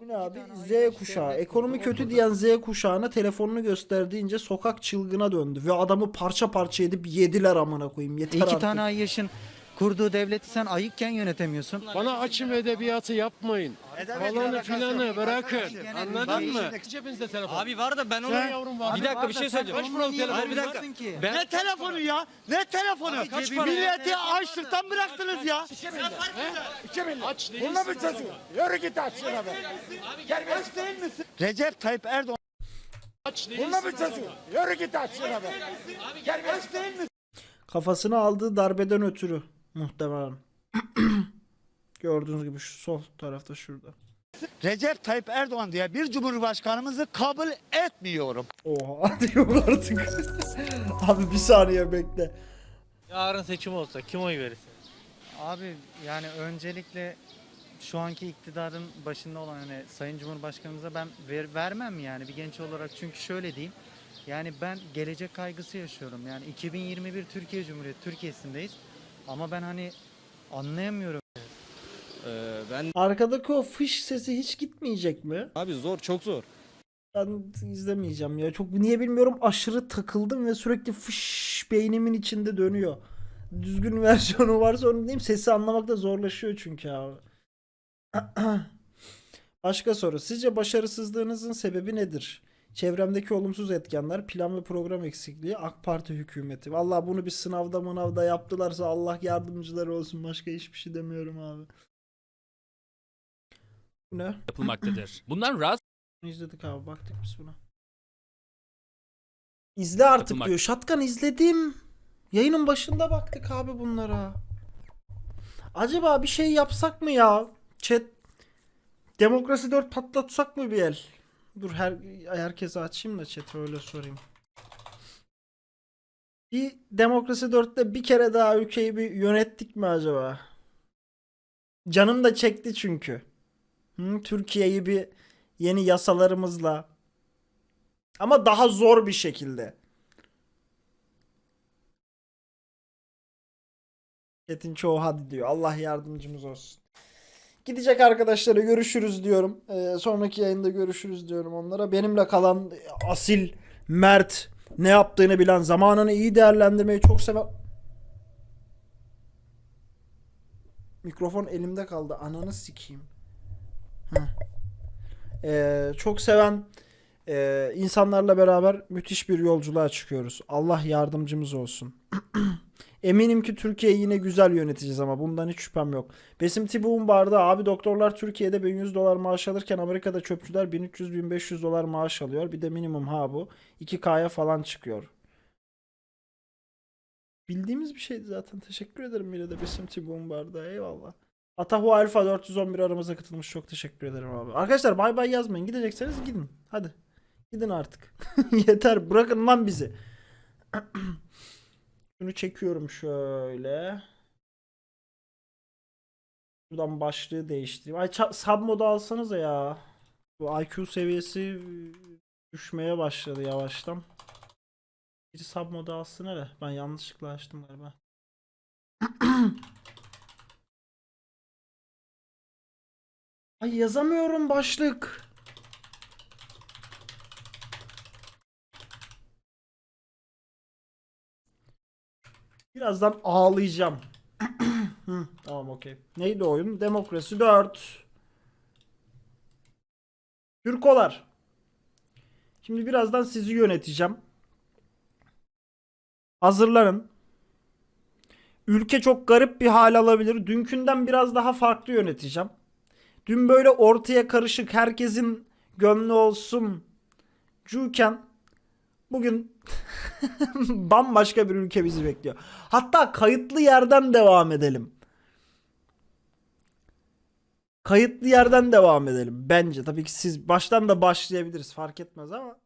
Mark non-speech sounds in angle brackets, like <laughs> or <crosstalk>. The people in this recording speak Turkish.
Bu ne abi? Z kuşağı. Ekonomi kötü diyen Z kuşağına telefonunu gösterdiğince sokak çılgına döndü. Ve adamı parça parça edip yediler amına koyayım. Yeter İki artık. tane ay yaşın kurduğu devleti sen ayıkken yönetemiyorsun. Bana açım edebiyatı yapmayın. Falanı filanı bırakın. Anladın mı? Cebinizde telefon. Abi var da ben onu... Sen yavrum var. Bir dakika bir şey söyleyeceğim. Kaç paralık telefon Hayır bir dakika. ki? Ben... Ne telefonu ya? Ne telefonu? kaç para Milleti açlıktan bıraktınız ya. Aç değilsin. Bununla mı çocuğu? Yürü git aç şuna be. Aç değil misin? Recep Tayyip Erdoğan. Aç değilsin. Bununla mı çocuğu? Yürü git aç şuna be. Aç değil misin? Kafasına aldığı darbeden ötürü muhtemelen. <clears throat> Gördüğünüz gibi şu sol tarafta şurada. Recep Tayyip Erdoğan diye bir cumhurbaşkanımızı kabul etmiyorum. Oha <laughs> diyor artık. <laughs> Abi bir saniye bekle. Yarın seçim olsa kim oy verirsin? Abi yani öncelikle şu anki iktidarın başında olan hani Sayın Cumhurbaşkanımıza ben ver, vermem yani bir genç olarak çünkü şöyle diyeyim. Yani ben gelecek kaygısı yaşıyorum. Yani 2021 Türkiye Cumhuriyeti Türkiye'sindeyiz. Ama ben hani anlayamıyorum. Ee, ben Arkadaki o fış sesi hiç gitmeyecek mi? abi zor çok zor. Ben izlemeyeceğim ya. Çok niye bilmiyorum aşırı takıldım ve sürekli fış beynimin içinde dönüyor. Düzgün <laughs> versiyonu varsa onu diyeyim. Sesi anlamakta zorlaşıyor çünkü abi. <clears throat> Başka soru. Sizce başarısızlığınızın sebebi nedir? Çevremdeki olumsuz etkenler, plan ve program eksikliği, AK Parti hükümeti. Vallahi bunu bir sınavda mınavda yaptılarsa Allah yardımcıları olsun. Başka hiçbir şey demiyorum abi. Bu ne? yapılmaktadır. <clears throat> Bundan rahatsız İzledik abi baktık biz buna. İzle artık Yapılmak- diyor. Şatkan izledim. Yayının başında baktık abi bunlara. Acaba bir şey yapsak mı ya? Chat. Demokrasi 4 patlatsak mı bir el? Dur her herkese açayım da chat'i öyle sorayım. Bir Demokrasi 4'te bir kere daha ülkeyi bir yönettik mi acaba? Canım da çekti çünkü. Hı, Türkiye'yi bir yeni yasalarımızla ama daha zor bir şekilde. Chat'in çoğu hadi diyor. Allah yardımcımız olsun. Gidecek arkadaşlara görüşürüz diyorum. Ee, sonraki yayında görüşürüz diyorum onlara. Benimle kalan asil, mert, ne yaptığını bilen, zamanını iyi değerlendirmeyi çok seven... Mikrofon elimde kaldı. Ananı sikeyim. Heh. Ee, çok seven e, insanlarla beraber müthiş bir yolculuğa çıkıyoruz. Allah yardımcımız olsun. <clears throat> Eminim ki Türkiye'yi yine güzel yöneteceğiz ama bundan hiç şüphem yok. Besim Tibu'nun barda abi doktorlar Türkiye'de 1100 dolar maaş alırken Amerika'da çöpçüler 1300-1500 dolar maaş alıyor. Bir de minimum ha bu. 2K'ya falan çıkıyor. Bildiğimiz bir şeydi zaten. Teşekkür ederim yine de Besim Tibu'nun barda. Eyvallah. Atahu Alfa 411 aramıza katılmış. Çok teşekkür ederim abi. Arkadaşlar bay bay yazmayın. Gidecekseniz gidin. Hadi. Gidin artık. <laughs> Yeter. Bırakın lan bizi. <clears throat> Şunu çekiyorum şöyle. Buradan başlığı değiştireyim. Ay sub modu alsanıza ya. Bu IQ seviyesi düşmeye başladı yavaştan. Bir sub modu alsın hele. Ben yanlışlıkla açtım galiba. <clears throat> Ay yazamıyorum başlık. Birazdan ağlayacağım. <clears throat> Tamam okey. Neydi oyun? Demokrasi 4. Türkolar. Şimdi birazdan sizi yöneteceğim. Hazırlanın. Ülke çok garip bir hal alabilir. Dünkünden biraz daha farklı yöneteceğim. Dün böyle ortaya karışık herkesin gönlü olsun cuken bugün <laughs> bambaşka bir ülke bizi bekliyor. Hatta kayıtlı yerden devam edelim. Kayıtlı yerden devam edelim bence. Tabii ki siz baştan da başlayabiliriz fark etmez ama